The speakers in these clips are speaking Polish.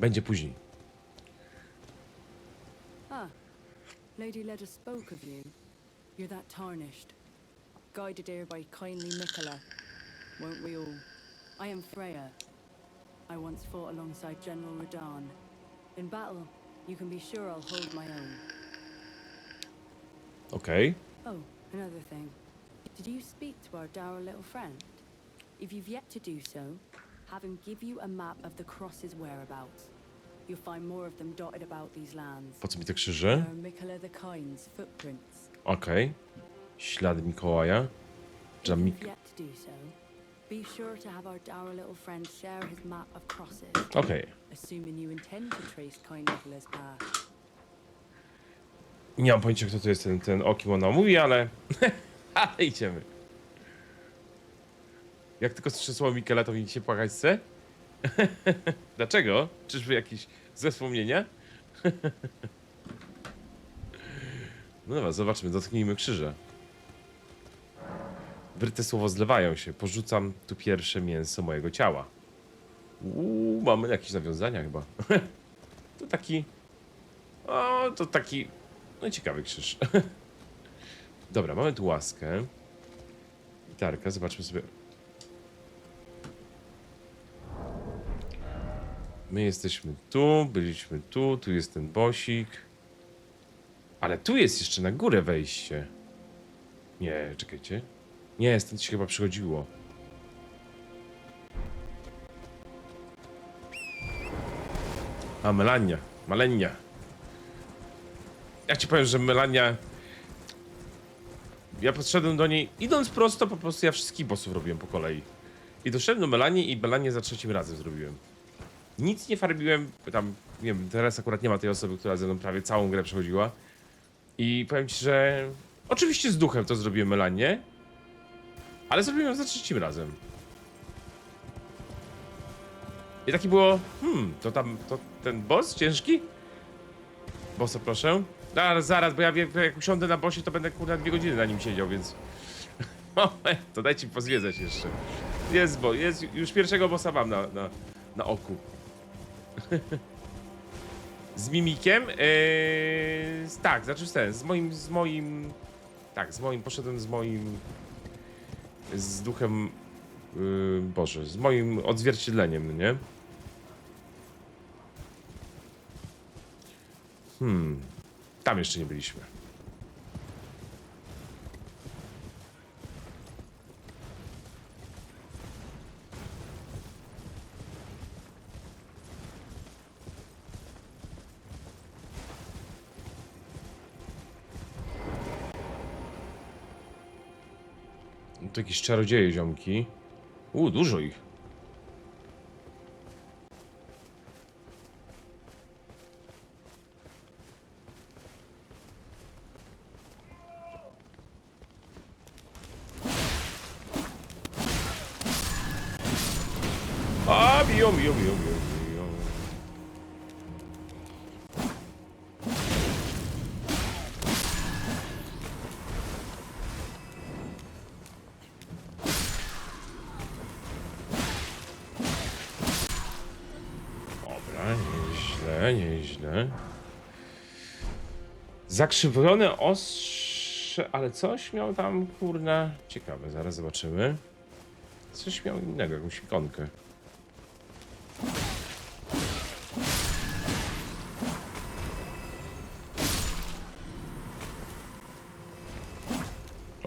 Będzie później. Ah, Lady Leda spoke of you. You're that tarnished. Guided here by kindly Mikola. Won't we all? I am Freya. I once fought alongside General Radan. In battle, you can be sure I'll hold my own. Okej. Oh, another thing. Did you speak to our dour little friend? If you've yet to do so, have him give you a map of the cross's whereabouts. You'll find more of them dotted about these lands. Po co mi te krzyże? are Mikola the Kind's footprints. Okej. Ślady Mikołaja. Czy If tam you've Mik... yet to do so, be sure to have our dour little friend share his map of crosses, Okej. assuming you intend to trace kind Nicola's path. Nie mam pojęcia, kto to jest ten, ten o kim ona mówi, ale... ale idziemy. Jak tylko słyszę słowo Mikela, to mi się płakać chce. Dlaczego? Czyżby jakieś złe wspomnienia? no dobra, zobaczmy, dotknijmy krzyża. Wryte słowo zlewają się. Porzucam tu pierwsze mięso mojego ciała. Uuu, mamy jakieś nawiązania chyba. to taki... O, to taki... No ciekawy krzyż. Dobra, mamy tu łaskę. Gitarka, zobaczmy sobie. My jesteśmy tu, byliśmy tu, tu jest ten bosik. Ale tu jest jeszcze na górę wejście. Nie, czekajcie. Nie, stąd się chyba przychodziło. A, Melania. Malenia. Ja ci powiem, że Melania... Ja podszedłem do niej, idąc prosto, po prostu ja wszystkich bossów robiłem po kolei. I doszedłem do Melanii i Melanię za trzecim razem zrobiłem. Nic nie farbiłem, tam, nie wiem, teraz akurat nie ma tej osoby, która ze mną prawie całą grę przechodziła. I powiem ci, że oczywiście z duchem to zrobiłem Melanię, ale zrobiłem ją za trzecim razem. I taki było, hmm, to tam, to ten boss ciężki? Bossa proszę. Zaraz, zaraz, bo ja wiem, jak usiądę na bosie, to będę kurde dwie godziny na nim siedział, więc... to dajcie mi pozwiedzać jeszcze. Jest, bo jest, już pierwszego bossa mam na, na, na oku. Z mimikiem? Yy, tak, znaczy ten, z moim, z moim... Tak, z moim, poszedłem z moim... Z duchem... Yy, Boże, z moim odzwierciedleniem, nie? Hmm. Tam jeszcze nie byliśmy. To jakieś czarodzieje, ziomki. U, dużo ich. Zakrzywione ostrze, ale coś miał tam, kurna, ciekawe, zaraz zobaczymy. Coś miał innego, jakąś ikonkę.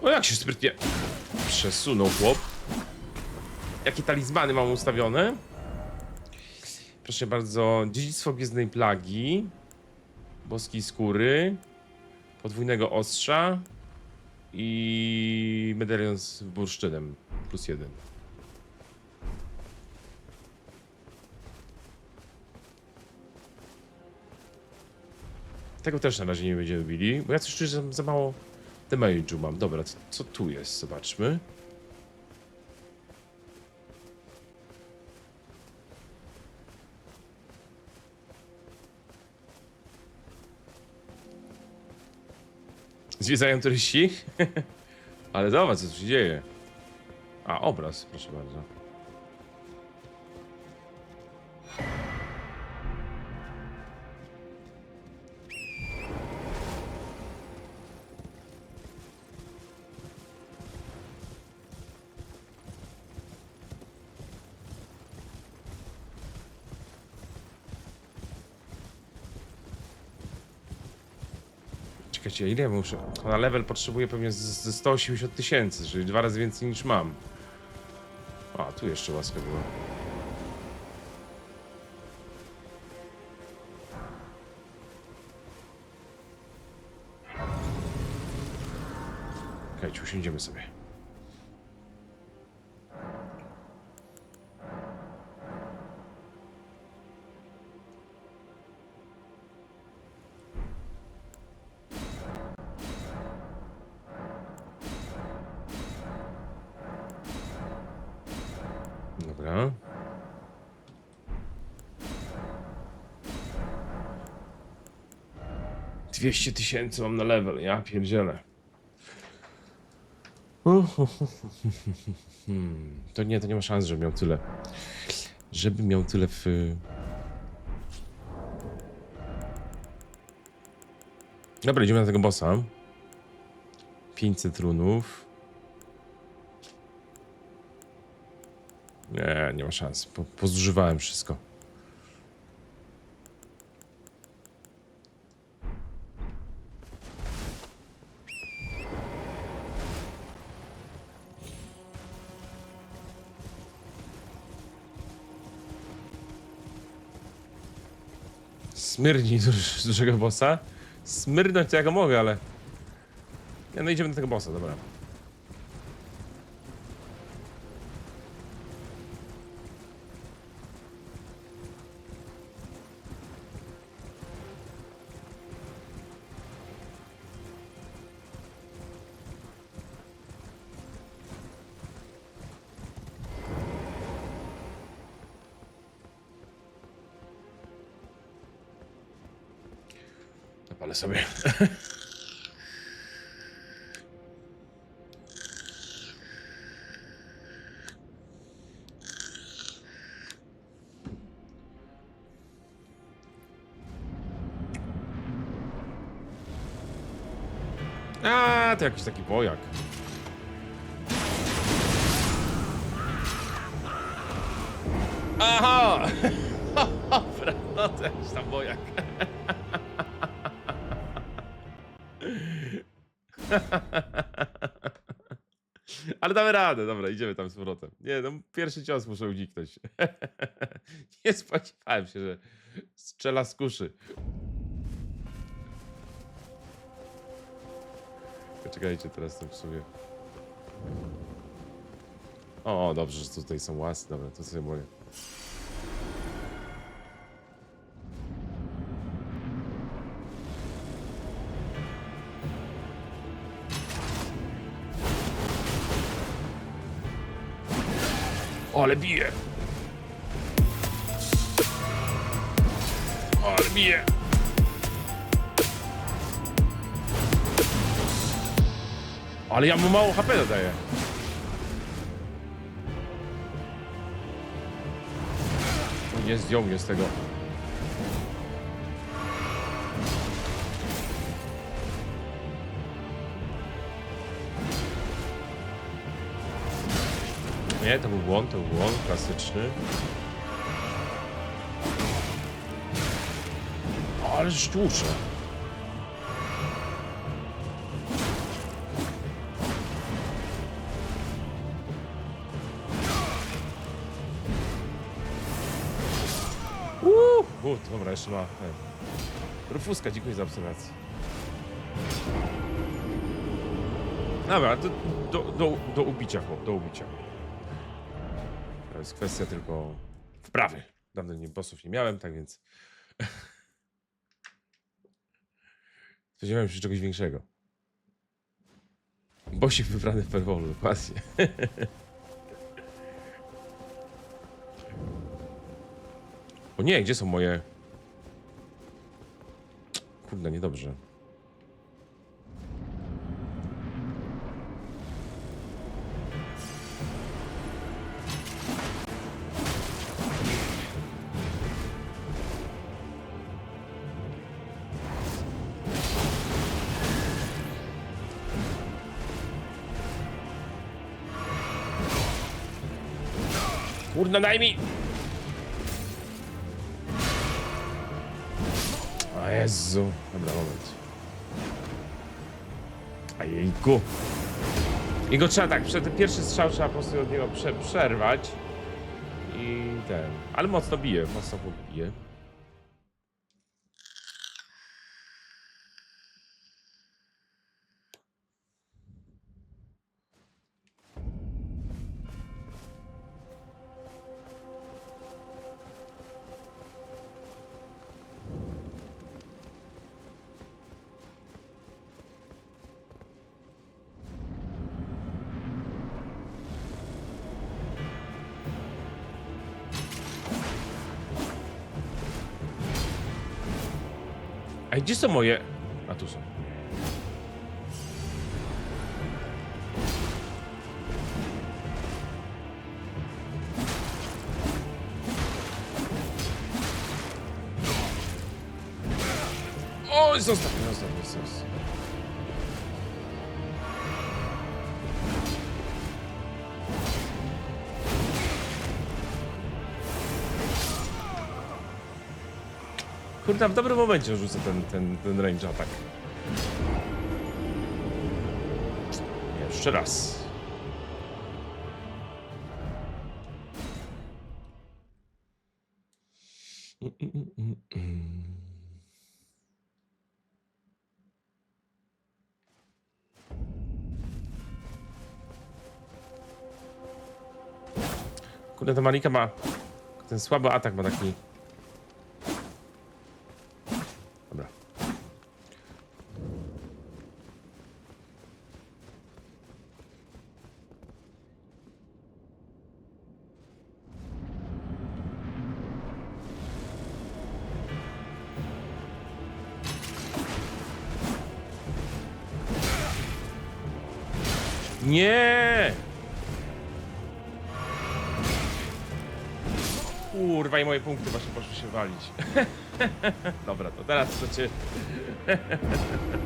O, jak się sprytnie przesunął chłop. Jakie talizmany mam ustawione? Proszę bardzo, dziedzictwo gwiezdnej plagi, boskiej skóry, podwójnego ostrza i medalion z bursztynem plus jeden. Tego też na razie nie będziemy bili, bo ja coś czuję, że za mało damage'u mam. Dobra, co, co tu jest? Zobaczmy. Zwiedzają turyści? Ale zobacz, co tu się dzieje. A, obraz, proszę bardzo. Czekajcie, ile muszę... Na level potrzebuję pewnie ze 180 tysięcy, czyli dwa razy więcej niż mam. A, tu jeszcze łaska była. Okej, usiądziemy sobie. 200 tysięcy mam na level, ja pierdzielę. To nie, to nie ma szans, żeby miał tyle. Żeby miał tyle w... Dobra, idziemy na tego bossa. 500 runów. Nie, nie ma szans. Po, pozużywałem wszystko. Smyrni duż, dużego bossa. Smyrnąć to ja go mogę, ale... Nie, no idziemy do tego bossa, dobra. Zapalę sobie. A, to jakiś taki wojak. Aha! Dobra, no to jakiś tam wojak. Ale damy radę, dobra, idziemy tam z powrotem. Nie, no pierwszy cios muszę uniknąć. Nie spodziewałem się, że strzela z kuszy. Czekajcie, teraz to w sumie... O, o, dobrze, że tutaj są łasy, dobra, to sobie mogę. Ale bije! Ale bije! Ale ja mu mało HP dodaję. O, Nie zdjął mnie z tego. Nie, to był błąd, to był błąd klasyczny. O, ale sztucze. Uuu, dobra, jeszcze ma. ten. Rufuska, dziękuję za obserwację. Dobra, do, do, do, do ubicia, chłop, do ubicia. Jest kwestia tylko wprawy. Dawno nie, bossów nie miałem, tak więc... Spodziewałem się czegoś większego. Bosik wybrany w perwolu, dokładnie. O nie, gdzie są moje... Kurde, niedobrze. Kurna, daj mi! O Jezu. Dobra, moment. Ajejku. I go trzeba tak, przed pierwszy strzał trzeba po prostu od niego prze, przerwać. I ten. Ale mocno bije, mocno bije. A gdzie są moje... A tu są. Mnie, zostaw. Kurde, w dobrym momencie rzucę ten, ten, ten range attack. Jeszcze raz. Kurde, ta Malika ma... Ten słaby atak ma taki... Dobra, to teraz to cię...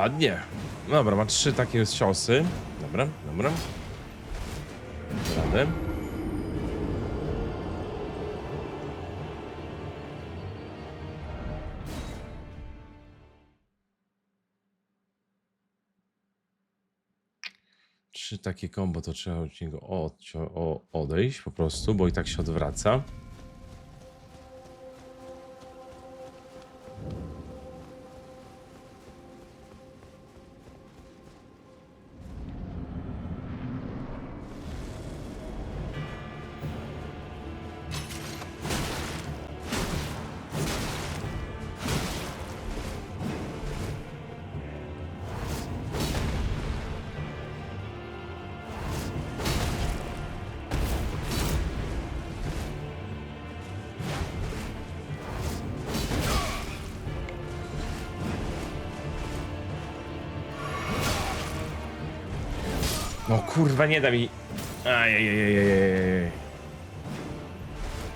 Ładnie. Dobra, ma trzy takie ciosy. Dobra, dobra. Radę. Trzy takie kombo, to trzeba od niego odejść po prostu, bo i tak się odwraca. No kurwa, nie da mi. Ajajajajajaj.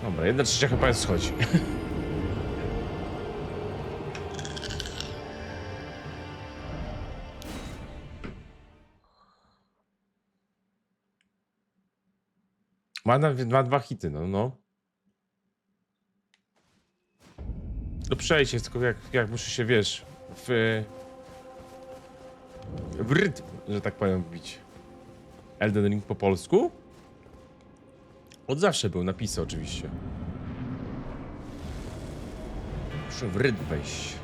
Dobra, jedna trzecia chyba jest schodzi. Ma, na, ma dwa hity, no, no. Do przejścia, tylko jak, jak muszę się, wiesz, w... w rytm, że tak powiem, wbić. Elden Ring po polsku? Od zawsze był, napisy oczywiście. Muszę w rytm wejść.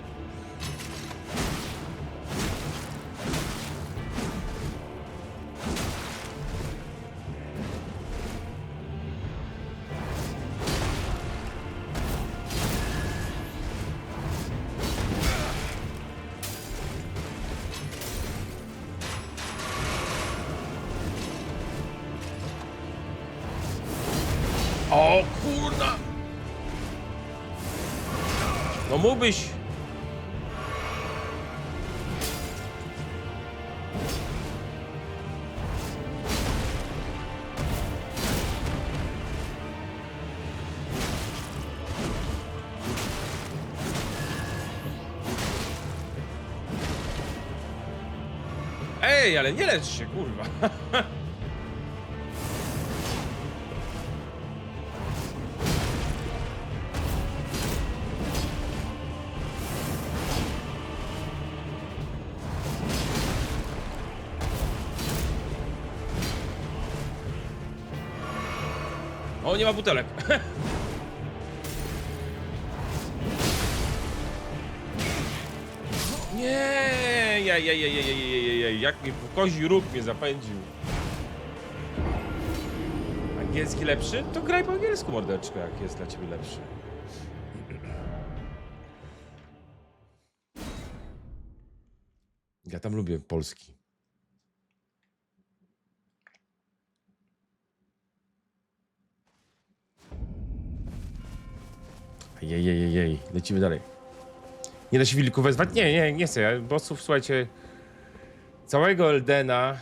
Ej, ale nie lecz się, kurwa. O, nie ma butelek. ej, ej, ej, jak mi w kozi róg mnie zapędził. Angielski lepszy? To graj po angielsku, mordeczko, jak jest dla ciebie lepszy. Ja tam lubię polski. Lecimy dalej. Nie da się wilku wezwać? Nie, nie, nie chcę. Ja bossów, słuchajcie, całego Eldena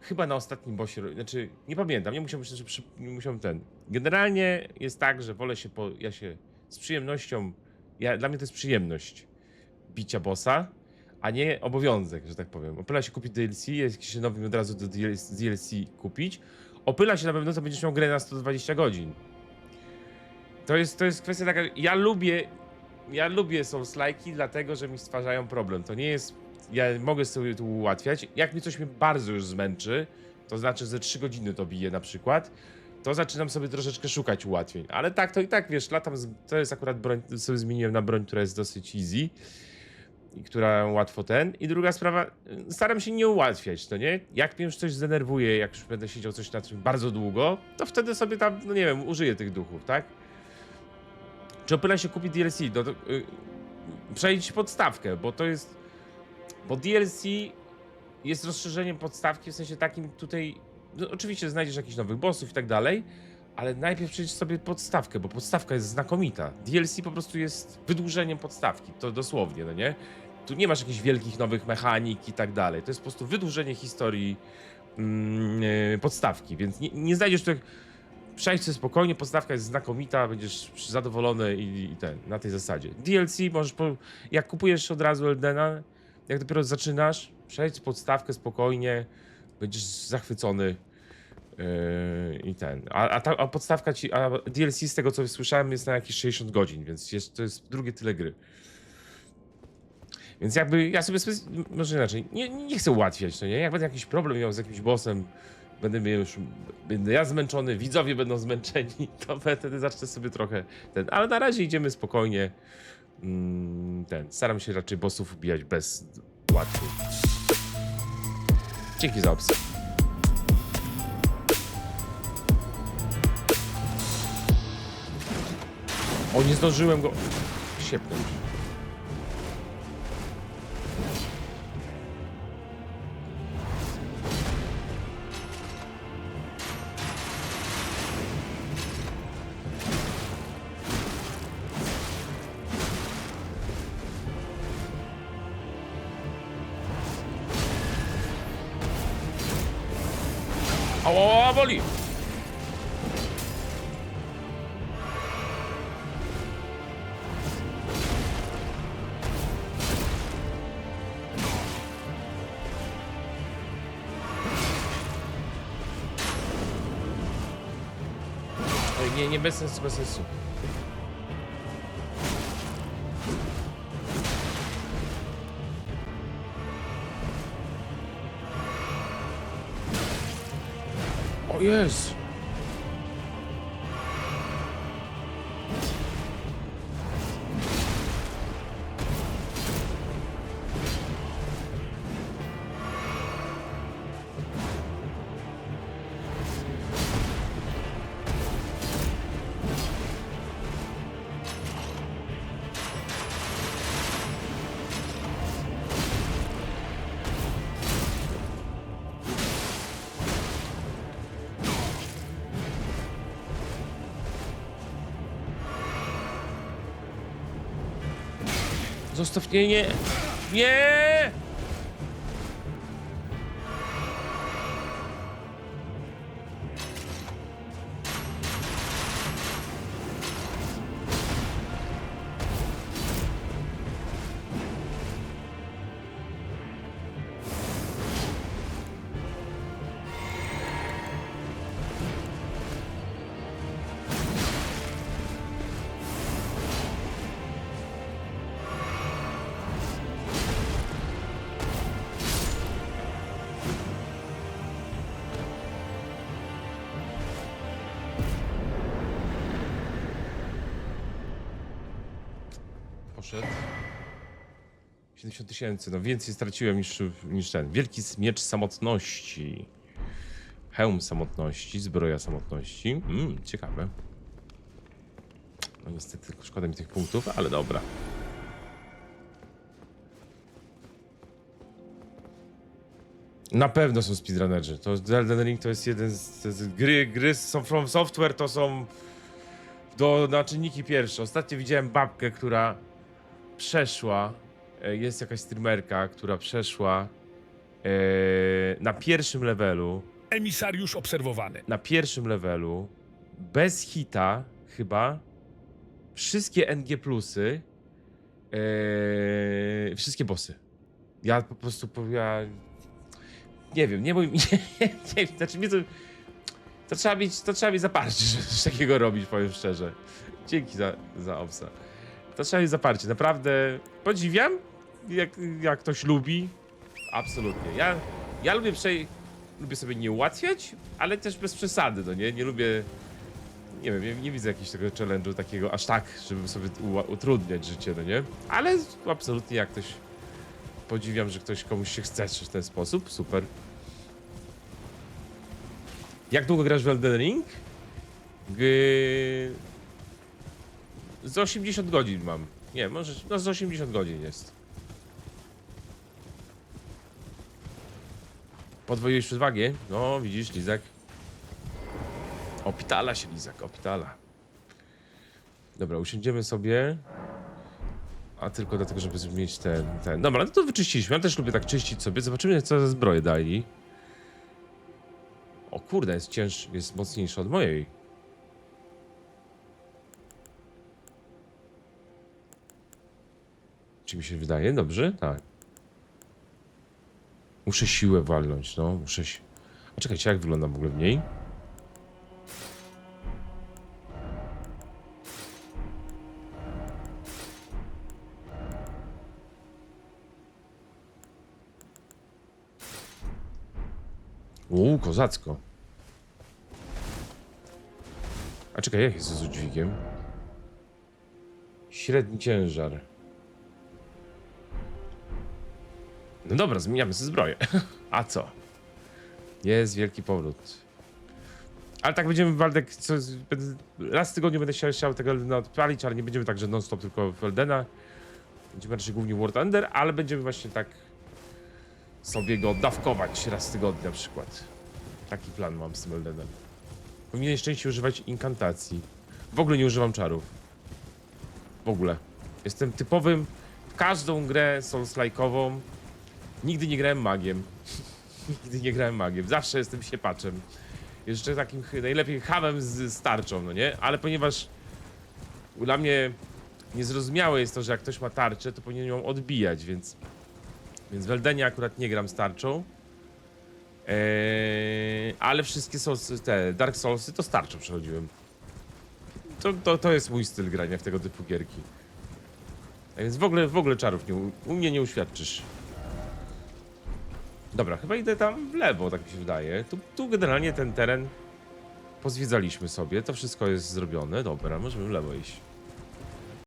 chyba na ostatnim bossie, znaczy nie pamiętam, nie musiałem, że przy, nie musiałem ten. Generalnie jest tak, że wolę się, po, ja się z przyjemnością, ja, dla mnie to jest przyjemność bicia bossa, a nie obowiązek, że tak powiem. Opyla się kupić DLC, jakiś nowy od razu do DLC, DLC kupić. Opyla się na pewno, to będziesz miał grę na 120 godzin. To jest, to jest kwestia taka, ja lubię, ja lubię Souls-like'i dlatego, że mi stwarzają problem. To nie jest, ja mogę sobie to ułatwiać. Jak mi coś mnie bardzo już zmęczy, to znaczy ze 3 godziny to bije na przykład, to zaczynam sobie troszeczkę szukać ułatwień. Ale tak, to i tak, wiesz, latam, z, to jest akurat broń, sobie zmieniłem na broń, która jest dosyć easy i która łatwo ten. I druga sprawa, staram się nie ułatwiać, to nie? Jak mnie już coś zdenerwuje, jak już będę siedział coś na czym bardzo długo, to wtedy sobie tam, no nie wiem, użyję tych duchów, tak? Czy opyla się kupi DLC? No to, y, przejdź podstawkę, bo to jest. Bo DLC jest rozszerzeniem podstawki w sensie takim tutaj. No, oczywiście znajdziesz jakichś nowych bossów i tak dalej, ale najpierw przejdź sobie podstawkę, bo podstawka jest znakomita. DLC po prostu jest wydłużeniem podstawki, to dosłownie, no nie? Tu nie masz jakichś wielkich nowych mechanik i tak dalej. To jest po prostu wydłużenie historii mm, y, podstawki, więc nie, nie znajdziesz tu Przejdź sobie spokojnie, podstawka jest znakomita, będziesz zadowolony i, i ten, na tej zasadzie. DLC możesz, po, jak kupujesz od razu Eldena, jak dopiero zaczynasz, przejdź podstawkę spokojnie, będziesz zachwycony yy, i ten. A, a, ta, a podstawka ci, a DLC z tego co słyszałem jest na jakieś 60 godzin, więc jest, to jest drugie tyle gry. Więc jakby ja sobie, może inaczej, nie, nie chcę ułatwiać, no nie? Jak będę jakiś problem miał z jakimś bossem, będę już, będę ja zmęczony, widzowie będą zmęczeni, to wtedy zacznę sobie trochę ten, ale na razie idziemy spokojnie. Mm, ten, staram się raczej bossów ubijać bez łatwiej. Dzięki za obsę. O, nie zdążyłem go siepnąć. Nie, nie, bez sensu, bez sensu. O jest! Zostaw, nie, nie, nie! Poszedł. 70 tysięcy, no więcej straciłem niż, niż ten. Wielki miecz samotności. Hełm samotności, zbroja samotności. Mm, ciekawe. No niestety, tylko szkoda mi tych punktów, ale dobra. Na pewno są speedrunnerzy. To Elden Ring to jest jeden z, jest gry, gry są from software, to są do, na czynniki pierwsze. Ostatnio widziałem babkę, która przeszła, e, jest jakaś streamerka, która przeszła e, na pierwszym levelu, Emisariusz obserwowany. na pierwszym levelu, bez hita chyba, wszystkie NG plusy, e, wszystkie bossy. Ja po prostu, ja nie wiem, nie mój, nie, nie, znaczy mnie to, to trzeba mieć, to trzeba mieć zaparcie, żeby coś takiego robić, powiem szczerze. Dzięki za, za obsa. To trzeba mieć zaparcie, naprawdę podziwiam, jak, jak ktoś lubi, absolutnie. Ja, ja lubię przej, lubię sobie nie ułatwiać, ale też bez przesady, no nie, nie lubię, nie wiem, nie, nie widzę jakiegoś tego challenge'u takiego aż tak, żeby sobie utrudniać życie, no nie, ale absolutnie jak ktoś, podziwiam, że ktoś komuś się chce w ten sposób, super. Jak długo grasz w Elden Ring? G... Z 80 godzin mam. Nie, może no z 80 godzin jest. Podwoiłeś przewagę? No, widzisz, Lizak. Opitala się, Lizak, opitala. Dobra, usiądziemy sobie. A tylko dlatego, żeby mieć ten, ten. Dobra, no to wyczyściliśmy. Ja też lubię tak czyścić sobie. Zobaczymy, co za zbroję dali. O kurde, jest cięższy, jest mocniejszy od mojej. Czy mi się wydaje? Dobrze? Tak. Muszę siłę walnąć, no. Muszę si A czekajcie, jak wygląda w ogóle w niej? Uuu, kozacko. A czekaj, jak jest z udźwigiem? Średni ciężar. No dobra, zmieniamy sobie zbroję. A co? Jest wielki powrót. Ale tak będziemy, Waldek, co, raz w tygodniu będę chciał, chciał tego Eldena odpalić, ale nie będziemy tak, że non-stop tylko w Eldena. Będziemy raczej głównie World Ender, ale będziemy właśnie tak sobie go dawkować raz w tygodniu na przykład. Taki plan mam z tym Eldenem. Powinienem częściej używać inkantacji. W ogóle nie używam czarów. W ogóle. Jestem typowym, w każdą grę Souls-like'ową Nigdy nie grałem magiem. Nigdy nie grałem magiem. Zawsze jestem siepaczem. Jeszcze takim najlepiej hamem z starczą, no nie? Ale ponieważ dla mnie niezrozumiałe jest to, że jak ktoś ma tarczę, to powinien ją odbijać, więc więc w Eldenie akurat nie gram z tarczą. Eee, ale wszystkie Soulsy, te Dark Soulsy to z tarczą przechodziłem. To, to, to jest mój styl grania w tego typu gierki. A więc w ogóle, w ogóle czarów nie, u mnie nie uświadczysz. Dobra, chyba idę tam w lewo, tak mi się wydaje. Tu, tu generalnie ten teren pozwiedzaliśmy sobie. To wszystko jest zrobione. Dobra, możemy w lewo iść.